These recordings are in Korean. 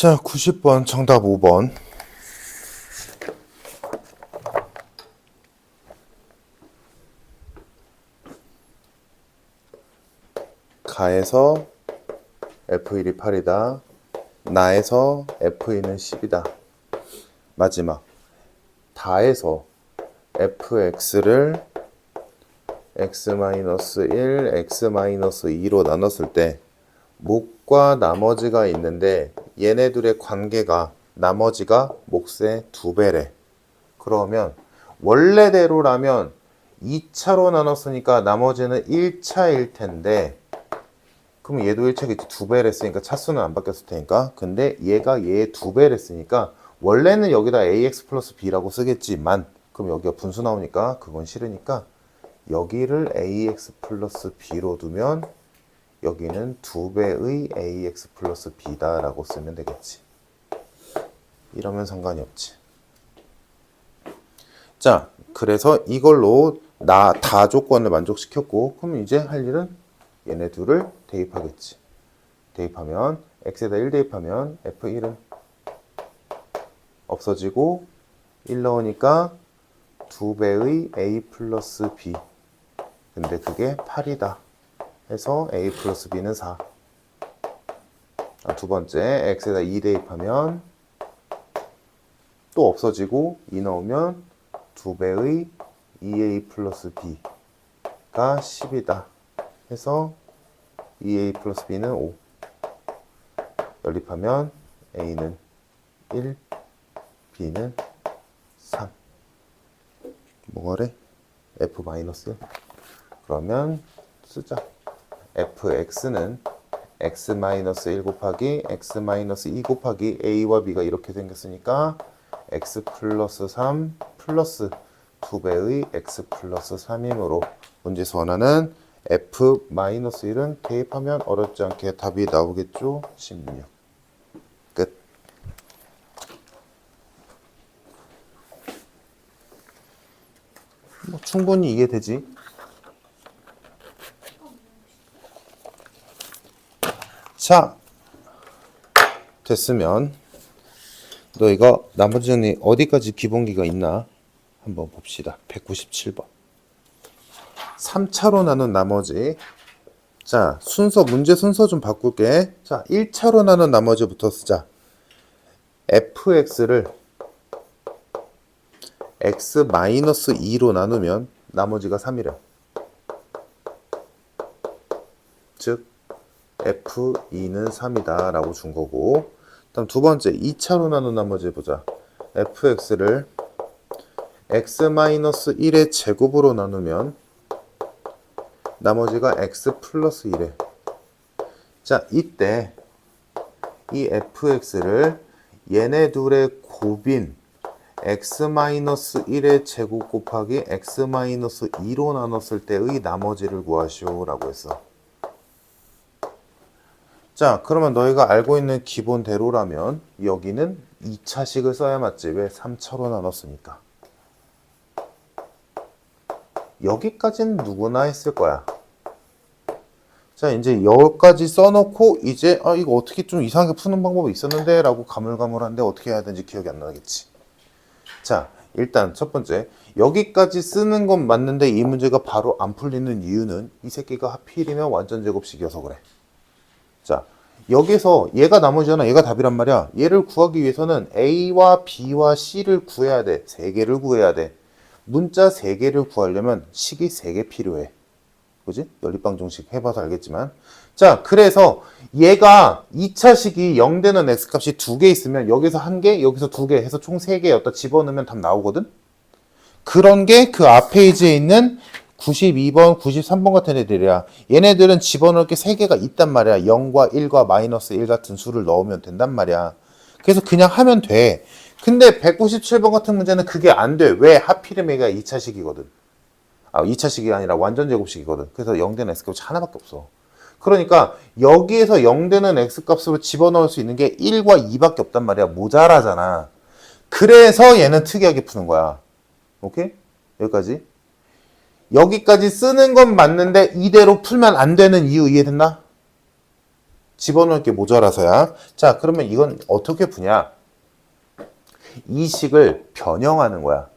자, 90번 정답 5번. 가에서 F1이 8이다. 나에서 F2는 10이다. 마지막. 다에서 fx를 x-1, x-2로 나눴을 때 목과 나머지가 있는데 얘네들의 관계가 나머지가 몫의 두 배래. 그러면 원래대로라면 2차로 나눴으니까 나머지는 1차일 텐데 그럼 얘도 1차겠지 두 배를 했으니까 차수는 안 바뀌었을 테니까 근데 얘가 얘의 두 배를 했으니까 원래는 여기다 ax 플러스 b라고 쓰겠지만 그럼 여기가 분수 나오니까 그건 싫으니까 여기를 ax 플러스 b로 두면 여기는 두 배의 ax 플러스 b다라고 쓰면 되겠지. 이러면 상관이 없지. 자 그래서 이걸로 나 다 조건을 만족시켰고 그럼 이제 할 일은 얘네 둘을 대입하겠지. 대입하면 x에다 1 대입하면 f1은 없어지고 1 넣으니까 두 배의 a 플러스 b. 근데 그게 8이다 해서 a 플러스 b는 4 아, 두 번째 x에다 2 대입하면 또 없어지고 2 넣으면 두 배의 2a 플러스 b가 10이다. 해서 2a 플러스 b는 5 연립하면 a는 1 b는 3 뭐래? f 마이너스 그러면 쓰자 fx는 x 마이너스 1 곱하기 x 마이너스 2 곱하기 a와 b가 이렇게 생겼으니까 x 플러스 3 플러스 2배의 x 플러스 3이므로 문제에서 원하는 f 마이너스 1은 대입하면 어렵지 않게 답이 나오겠죠? 16 끝. 뭐 충분히 이해되지? 자, 됐으면 너 이거 나머지 정리 어디까지 기본기가 있나 한번 봅시다. 197번. 3차로 나눈 나머지 자 순서 문제 순서 좀 바꿀게 자 1차로 나눈 나머지부터 쓰자 fx를 x-2로 나누면 나머지가 3이래 f2는 3이다 라고 준 거고 다음 두 번째 2차로 나눈 나머지 보자. Fx를 x-1의 제곱으로 나누면 나머지가 x 플러스 1에. 자 이때 이 fx를 얘네 둘의 곱인 x-1의 제곱 곱하기 x-2로 나눴을 때의 나머지를 구하시오 라고 했어 자 그러면 너희가 알고 있는 기본대로라면 여기는 2차식을 써야 맞지 왜 3차로 나눴으니까 여기까지는 누구나 했을 거야. 자, 이제 여기까지 써놓고 이제 아 이거 어떻게 좀 이상하게 푸는 방법이 있었는데 라고 가물가물한데 어떻게 해야 되는지 기억이 안 나겠지. 자, 일단 첫 번째 여기까지 쓰는 건 맞는데 이 문제가 바로 안 풀리는 이유는 이 새끼가 하필이면 완전 제곱식이어서 그래. 자, 여기서 얘가 나머지잖아. 얘가 답이란 말이야. 얘를 구하기 위해서는 A와 B와 C를 구해야 돼. 세 개를 구해야 돼. 문자 3개를 구하려면 식이 3개 필요해. 그지? 연립방 정식 해봐서 알겠지만. 자, 그래서 얘가 2차 식이 0 되는 x값이 2개 있으면 여기서 1개, 여기서 2개 해서 총 3개였다 집어넣으면 답 나오거든? 그런 게 그 앞 페이지에 있는 92번, 93번 같은 애들이야. 얘네들은 집어넣을 게 3개가 있단 말이야. 0과 1과 마이너스 1 같은 수를 넣으면 된단 말이야. 그래서 그냥 하면 돼. 근데 197번 같은 문제는 그게 안 돼. 왜? 하필이면 얘가 2차식이거든. 아, 2차식이 아니라 완전 제곱식이거든. 그래서 0되는 x값이 하나밖에 없어. 그러니까 여기에서 0되는 x값으로 집어넣을 수 있는 게 1과 2밖에 없단 말이야. 모자라잖아. 그래서 얘는 특이하게 푸는 거야. 오케이? 여기까지. 여기까지 쓰는 건 맞는데 이대로 풀면 안 되는 이유 이해됐나? 집어넣을 게 모자라서야. 자, 그러면 이건 어떻게 푸냐? 이 식을 변형하는 거야.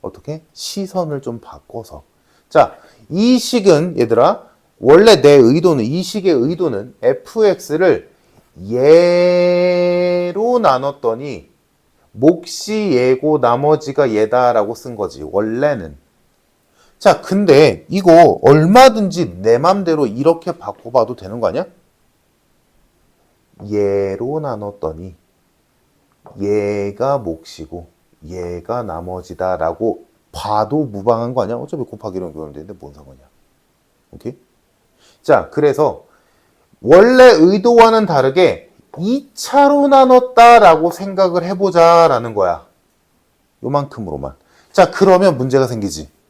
어떻게? 시선을 좀 바꿔서. 자, 이 식은 얘들아 원래 내 의도는 이 식의 의도는 fx를 예로 나눴더니 몫이 얘고 나머지가 얘다라고 쓴 거지. 원래는. 자, 근데 이거 얼마든지 내 맘대로 이렇게 바꿔봐도 되는 거 아니야? 얘로 나눴더니 얘가 몫이고 얘가 나머지다 라고 봐도 무방한 거 아니야? 어차피 곱하기로 교환되는데 뭔 상관이야? 오케이? 자, 그래서 원래 의도와는 다르게 2차로 나눴다라고 생각을 해보자라는 거야. 요만큼으로만. 자, 그러면 문제가 생기지.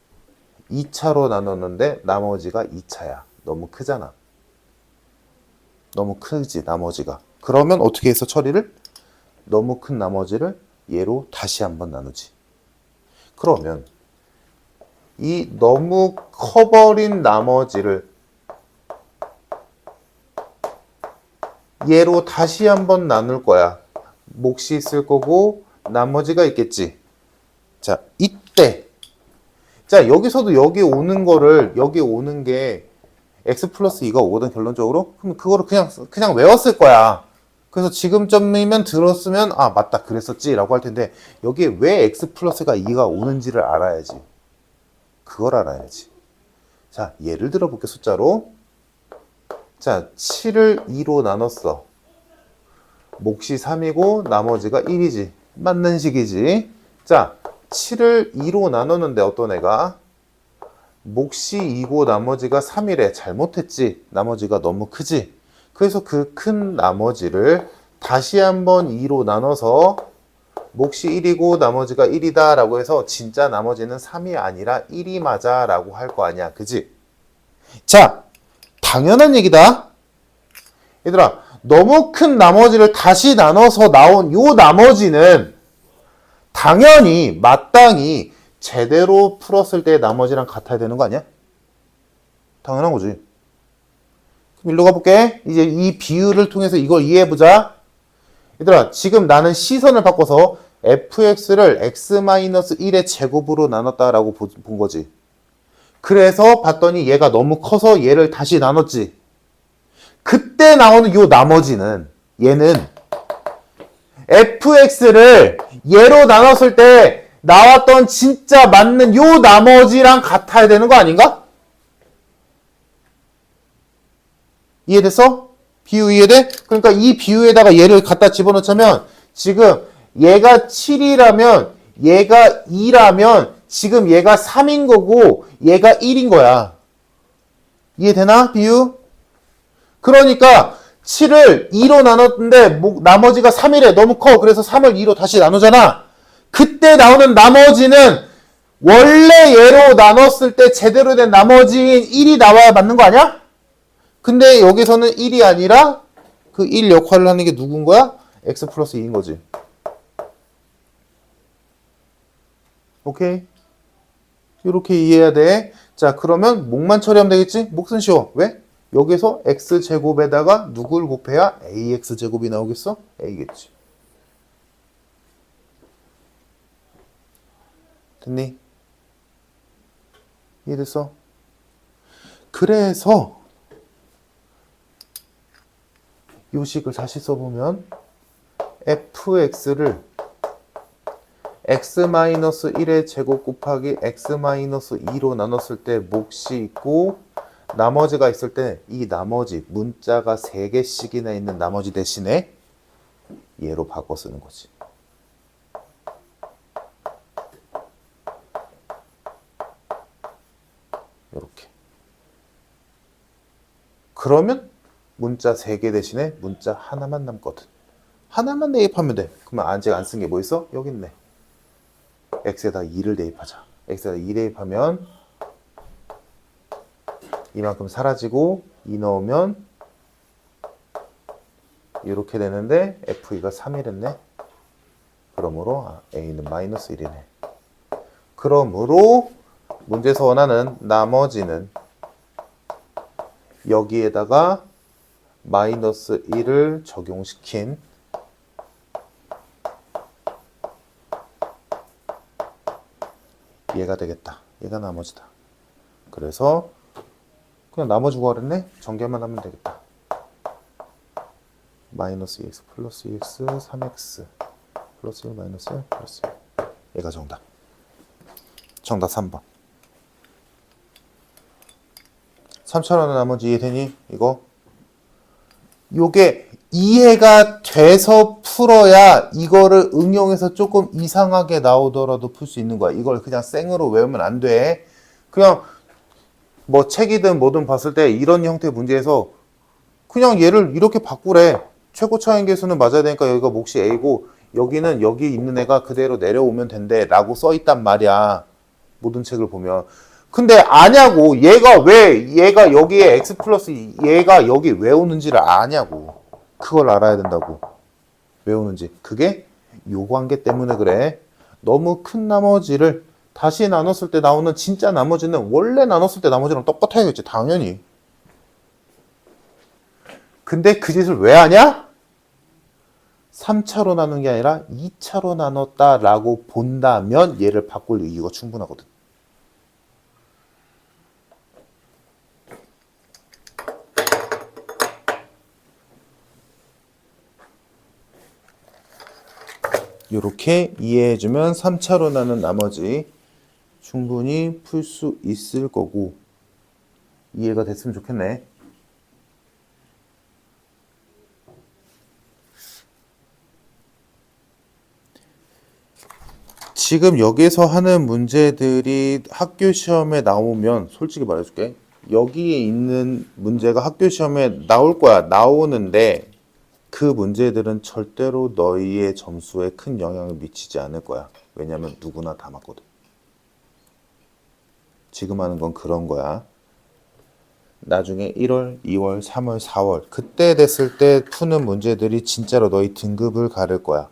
2차로 나눴는데 나머지가 2차야. 너무 크잖아. 너무 크지, 나머지가. 그러면 어떻게 해서 처리를? 너무 큰 나머지를 얘로 다시 한번 나누지. 그러면 이 너무 커버린 나머지를 얘로 다시 한번 나눌 거야. 몫이 있을 거고 나머지가 있겠지. 자, 이때 자, 여기서도 여기 오는 거를 여기 오는 게 x 플러스 2가 오거든 결론적으로. 그럼 그거를 그냥 그냥 외웠을 거야. 그래서 지금쯤이면 들었으면 아, 맞다. 그랬었지 라고 할 텐데 여기에 왜 x 플러스가 2가 오는지를 알아야지. 그걸 알아야지. 자, 예를 들어 볼게 숫자로. 자, 7을 2로 나눴어. 몫이 3이고 나머지가 1이지. 맞는 식이지. 자, 7을 2로 나눴는데 어떤 애가 몫이 2고 나머지가 3이래. 잘못했지. 나머지가 너무 크지. 그래서 그 큰 나머지를 다시 한번 2로 나눠서 몫이 1이고 나머지가 1이다 라고 해서 진짜 나머지는 3이 아니라 1이 맞아 라고 할 거 아니야. 그지? 자, 당연한 얘기다. 얘들아, 너무 큰 나머지를 다시 나눠서 나온 요 나머지는 당연히 마땅히 제대로 풀었을 때 나머지랑 같아야 되는 거 아니야? 당연한 거지. 그럼 일로 가볼게. 이제 이 비율을 통해서 이걸 이해해보자. 얘들아, 지금 나는 시선을 바꿔서 fx를 x-1의 제곱으로 나눴다라고 보- 본 거지. 그래서 봤더니 얘가 너무 커서 얘를 다시 나눴지. 그때 나오는 요 나머지는 얘는 fx를 얘로 나눴을 때 나왔던 진짜 맞는 요 나머지랑 같아야 되는 거 아닌가? 이해됐어? 비유 이해돼? 그러니까 이 비유에다가 얘를 갖다 집어넣자면 지금 얘가 7이라면 얘가 2라면 지금 얘가 3인 거고 얘가 1인 거야. 이해되나? 비유? 그러니까 7을 2로 나눴는데 뭐- 나머지가 3이래. 너무 커. 그래서 3을 2로 다시 나누잖아. 그때 나오는 나머지는 원래 얘로 나눴을 때 제대로 된 나머지인 1이 나와야 맞는 거 아니야? 근데 여기서는 1이 아니라 그 1 역할을 하는 게 누군 거야? x 플러스 2인 거지. 오케이? 이렇게 이해해야 돼. 자, 그러면 목만 처리하면 되겠지? 몫은 쉬워. 왜? 여기서 x제곱에다가 누굴 곱해야 ax제곱이 나오겠어? a겠지. 됐니? 이해됐어? 그래서 요식을 다시 써보면 fx를 x-1의 제곱 곱하기 x-2로 나눴을 때 몫이 있고 나머지가 있을 때 이 나머지 문자가 3개씩이나 있는 나머지 대신에 얘로 바꿔 쓰는 거지. 이렇게. 그러면 문자 3개 대신에 문자 하나만 남거든. 하나만 대입하면 돼. 그러면 아직 안 쓴 게 뭐 있어? 여기 있네. x에다 2를 대입하자. x에다 2 대입하면 이만큼 사라지고 2 넣으면 이렇게 되는데 f2가 3이랬네. 그러므로 아, a는 마이너스 1이네. 그러므로 문제에서 원하는 나머지는 여기에다가 마이너스 1을 적용시킨 얘가 되겠다. 얘가 나머지다. 그래서 그냥 나머지 구하랬네? 전개만 하면 되겠다. 마이너스 2x 플러스 2x 3x 플러스 1 마이너스 1 플러스 1 얘가 정답. 정답 3번. 3천원은 나머지 이해되니? 이거? 요게 이해가 돼서 풀어야 이거를 응용해서 조금 이상하게 나오더라도 풀 수 있는 거야. 이걸 그냥 생으로 외우면 안 돼. 그냥 뭐 책이든 뭐든 봤을 때 이런 형태의 문제에서 그냥 얘를 이렇게 바꾸래. 최고 차인 계수는 맞아야 되니까 여기가 몫이 A고 여기는 여기 있는 애가 그대로 내려오면 된대 라고 써 있단 말이야. 모든 책을 보면. 근데 아냐고. 얘가 왜 얘가 여기에 x 플러스 얘가 여기 왜 오는지를 아냐고. 그걸 알아야 된다고. 왜 오는지. 그게 요 관계 때문에 그래. 너무 큰 나머지를 다시 나눴을 때 나오는 진짜 나머지는 원래 나눴을 때 나머지랑 똑같아야겠지. 당연히. 근데 그 짓을 왜 하냐? 3차로 나눈 게 아니라 2차로 나눴다라고 본다면 얘를 바꿀 이유가 충분하거든. 이렇게 이해해주면 3차로 나눈 나머지 충분히 풀 수 있을 거고 이해가 됐으면 좋겠네. 지금 여기서 하는 문제들이 학교 시험에 나오면 솔직히 말해줄게. 여기에 있는 문제가 학교 시험에 나올 거야. 나오는데 그 문제들은 절대로 너희의 점수에 큰 영향을 미치지 않을 거야. 왜냐면 누구나 다 맞거든. 지금 하는 건 그런 거야. 나중에 1월, 2월, 3월, 4월 그때 됐을 때 푸는 문제들이 진짜로 너희 등급을 가를 거야.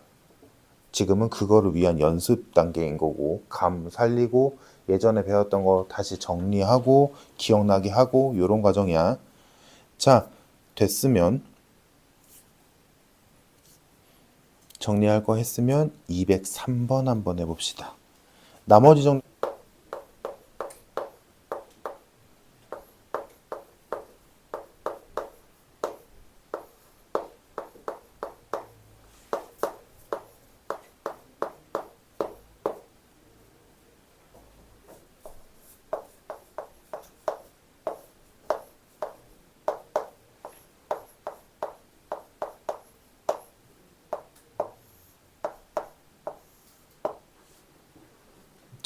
지금은 그거를 위한 연습 단계인 거고 감 살리고 예전에 배웠던 거 다시 정리하고 기억나게 하고 요런 과정이야. 자, 됐으면 정리할 거 했으면 203번 한번 해봅시다. 나머지 정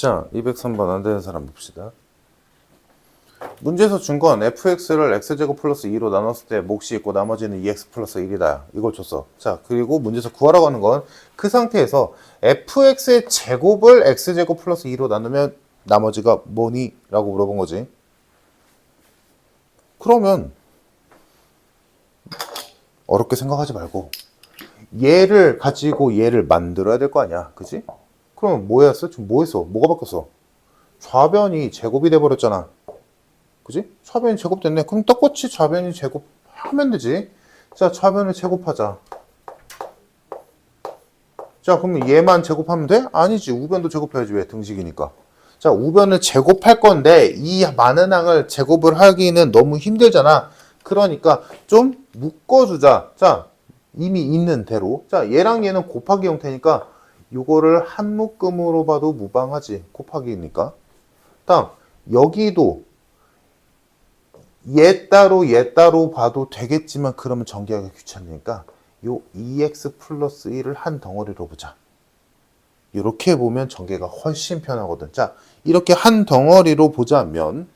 자, 203번 안 되는 사람 봅시다. 문제에서 준 건 fx를 x제곱 플러스 2로 나눴을 때 몫이 있고 나머지는 2x 플러스 1이다. 이걸 줬어. 자, 그리고 문제에서 구하라고 하는 건 그 상태에서 fx의 제곱을 x제곱 플러스 2로 나누면 나머지가 뭐니? 라고 물어본 거지. 그러면 어렵게 생각하지 말고 얘를 가지고 얘를 만들어야 될 거 아니야. 그지? 그럼 뭐 했어? 지금 뭐 했어? 뭐가 바뀌었어? 좌변이 제곱이 돼버렸잖아. 그지? 좌변이 제곱됐네. 그럼 똑같이 좌변이 제곱하면 되지. 자, 좌변을 제곱하자. 자, 그러면 얘만 제곱하면 돼? 아니지. 우변도 제곱해야지. 왜? 등식이니까. 자, 우변을 제곱할 건데 이 많은 항을 제곱을 하기는 너무 힘들잖아. 그러니까 좀 묶어주자. 자, 이미 있는 대로. 자, 얘랑 얘는 곱하기 형태니까 요거를 한 묶음으로 봐도 무방하지. 곱하기니까. 다음, 여기도 얘 따로 얘 따로 봐도 되겠지만 그러면 전개하기 귀찮으니까 요 2x 플러스 1을 한 덩어리로 보자. 이렇게 보면 전개가 훨씬 편하거든. 자, 이렇게 한 덩어리로 보자면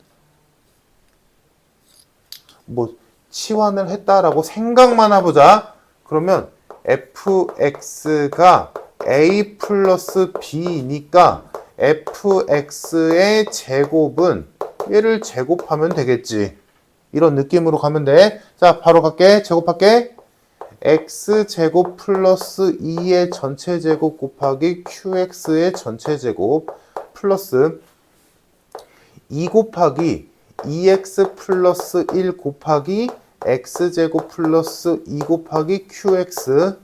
뭐 치환을 했다라고 생각만 해보자. 그러면 fx가 a 플러스 b니까 fx의 제곱은 얘를 제곱하면 되겠지. 이런 느낌으로 가면 돼. 자, 바로 갈게. 제곱할게. x제곱 플러스 2의 전체 제곱 곱하기 qx의 전체 제곱 플러스 2 곱하기 2x 플러스 1 곱하기 x제곱 플러스 2 곱하기 qx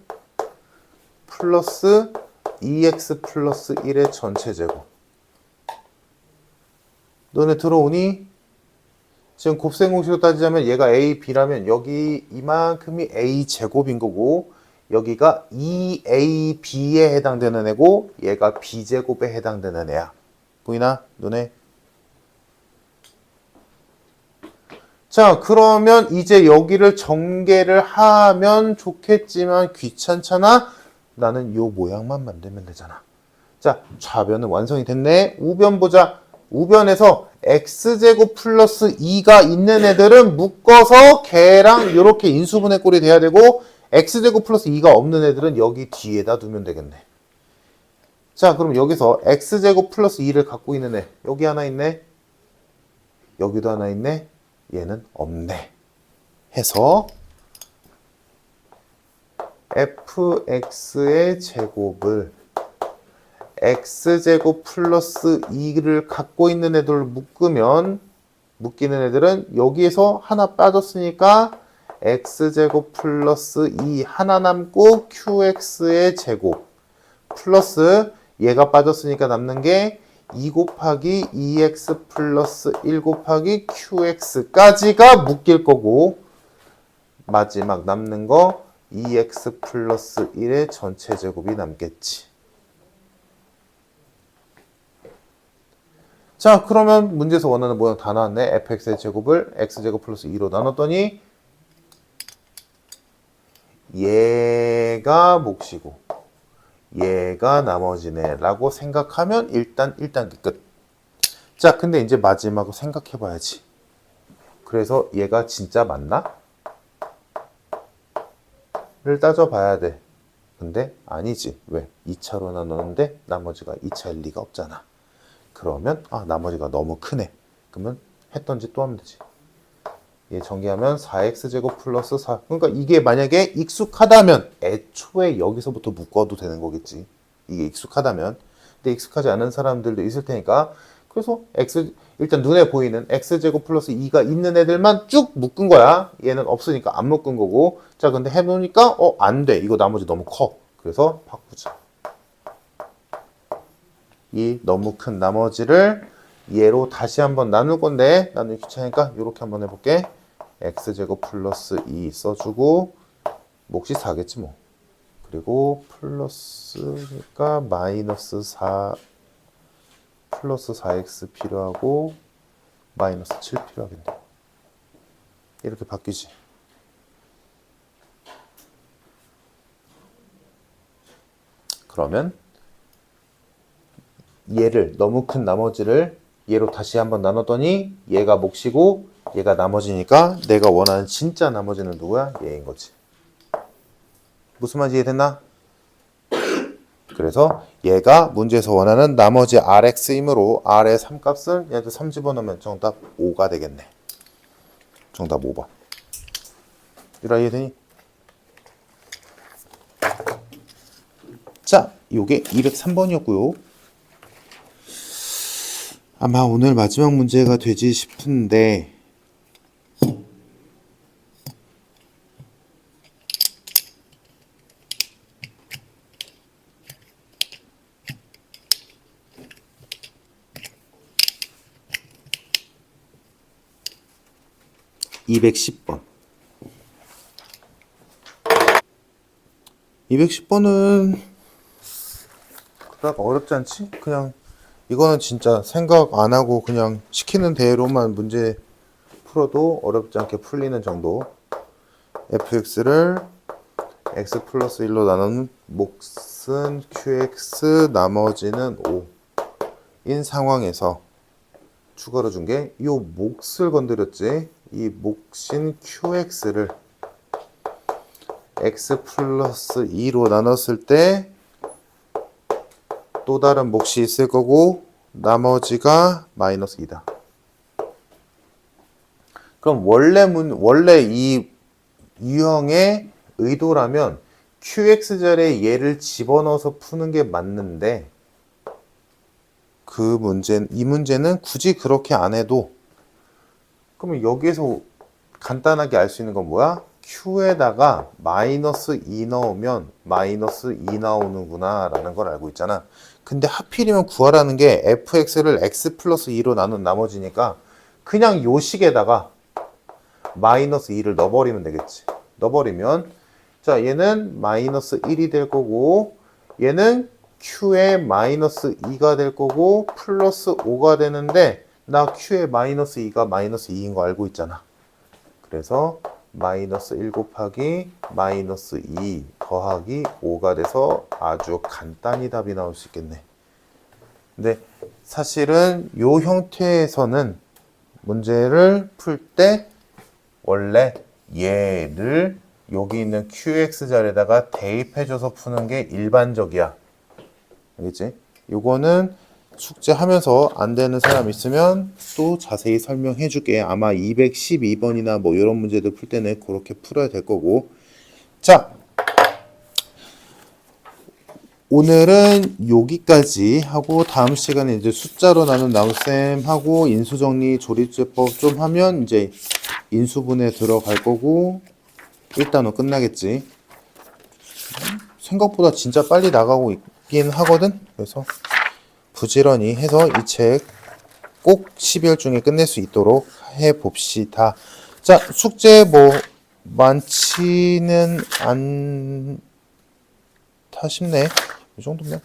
플러스 2x 플러스 1의 전체 제곱. 너네 들어오니? 지금 곱셈 공식으로 따지자면 얘가 a, b라면 여기 이만큼이 a 제곱인 거고 여기가 2a, b에 해당되는 애고 얘가 b 제곱에 해당되는 애야. 보이나? 눈에? 자, 그러면 이제 여기를 전개를 하면 좋겠지만 귀찮잖아? 나는 요 모양만 만들면 되잖아. 자, 좌변은 완성이 됐네. 우변 보자. 우변에서 x제곱 플러스 2가 있는 애들은 묶어서 걔랑 이렇게 인수분해 꼴이 돼야 되고 x제곱 플러스 2가 없는 애들은 여기 뒤에다 두면 되겠네. 자, 그럼 여기서 x제곱 플러스 2를 갖고 있는 애 여기 하나 있네. 여기도 하나 있네. 얘는 없네. 해서 fx의 제곱을 x제곱 플러스 2를 갖고 있는 애들을 묶으면 묶이는 애들은 여기에서 하나 빠졌으니까 x제곱 플러스 2 하나 남고 qx의 제곱 플러스 얘가 빠졌으니까 남는 게 2 곱하기 2x 플러스 1 곱하기 qx까지가 묶일 거고 마지막 남는 거 2x 플러스 1의 전체 제곱이 남겠지. 자, 그러면 문제에서 원하는 모양 다 나왔네. fx의 제곱을 x제곱 플러스 2로 나눴더니 얘가 몫이고 얘가 나머지네 라고 생각하면 일단 1단계 끝. 자, 근데 이제 마지막으로 생각해 봐야지. 그래서 얘가 진짜 맞나? 를 따져봐야 돼. 근데 아니지. 왜? 2차로 나누는데 나머지가 2차일 리가 없잖아. 그러면 아 나머지가 너무 크네. 그러면 했던지 또 하면 되지. 얘 전개하면 4x제곱 플러스 4. 그러니까 이게 만약에 익숙하다면 애초에 여기서부터 묶어도 되는 거겠지. 이게 익숙하다면. 근데 익숙하지 않은 사람들도 있을 테니까 그래서 x 일단 눈에 보이는 x제곱 플러스 2가 있는 애들만 쭉 묶은 거야. 얘는 없으니까 안 묶은 거고. 자, 근데 해보니까 어, 안 돼. 이거 나머지 너무 커. 그래서 바꾸자. 이 너무 큰 나머지를 얘로 다시 한번 나눌 건데 나누기 귀찮으니까 이렇게 한번 해볼게. x제곱 플러스 2 써주고 몫이 4겠지 뭐. 그리고 플러스니까 마이너스 4 플러스 4x 필요하고 마이너스 7 필요하겠네. 이렇게 바뀌지. 그러면 얘를 너무 큰 나머지를 얘로 다시 한번 나눴더니 얘가 몫이고 얘가 나머지니까 내가 원하는 진짜 나머지는 누구야? 얘인 거지. 무슨 말인지 이해됐나? 그래서 얘가 문제에서 원하는 나머지 rx이므로 r의 3값을 얘한테 3 집어넣으면 정답 5가 되겠네. 정답 5번. 유라 이해되니? 자, 요게 203번이었고요. 아마 오늘 마지막 문제가 되지 싶은데 (210번) 210번은 그닥 어렵지 않지? 그냥 이거는 진짜 생각 안 하고 그냥 시키는 대로만 문제 풀어도 어렵지 않게 풀리는 정도. fx를 x 플러스 1로 나누는 몫은 qx 나머지는 5인 상황에서 추가로 준 게 이 몫을 건드렸지. 이 몫인 qx를 x 플러스 2로 나눴을 때 또 다른 몫이 있을 거고 나머지가 마이너스 2다. 그럼 원래 문 원래 이 유형의 의도라면 QX 자리에 얘를 집어넣어서 푸는 게 맞는데 그 문제 이 문제는 굳이 그렇게 안 해도 그러면 여기에서 간단하게 알 수 있는 건 뭐야? Q에다가 마이너스 2 넣으면 마이너스 2 나오는구나 라는 걸 알고 있잖아. 근데 하필이면 구하라는 게 fx를 x 플러스 2로 나눈 나머지니까 그냥 요 식에다가 마이너스 2를 넣어버리면 되겠지. 넣어버리면 자 얘는 마이너스 1이 될 거고 얘는 q의 마이너스 2가 될 거고 플러스 5가 되는데 나 q의 마이너스 2가 마이너스 2인 거 알고 있잖아. 그래서 마이너스 1 곱하기 마이너스 2 더하기 5가 돼서 아주 간단히 답이 나올 수 있겠네. 근데 사실은 요 형태에서는 문제를 풀 때 원래 얘를 여기 있는 QX 자리에다가 대입해줘서 푸는 게 일반적이야. 알겠지? 요거는 숙제하면서 안 되는 사람 있으면 또 자세히 설명해 줄게. 아마 212번이나 뭐 이런 문제들 풀 때는 그렇게 풀어야 될 거고. 자, 오늘은 여기까지 하고 다음 시간에 이제 숫자로 나눈 나눗셈 하고 인수정리 조립제법 좀 하면 이제 인수분해 들어갈 거고 일단은 끝나겠지. 생각보다 진짜 빨리 나가고 있긴 하거든. 그래서 부지런히 해서 이 책 꼭 12월 중에 끝낼 수 있도록 해 봅시다. 자, 숙제 뭐 많지는 않다 싶네. 이 정도면.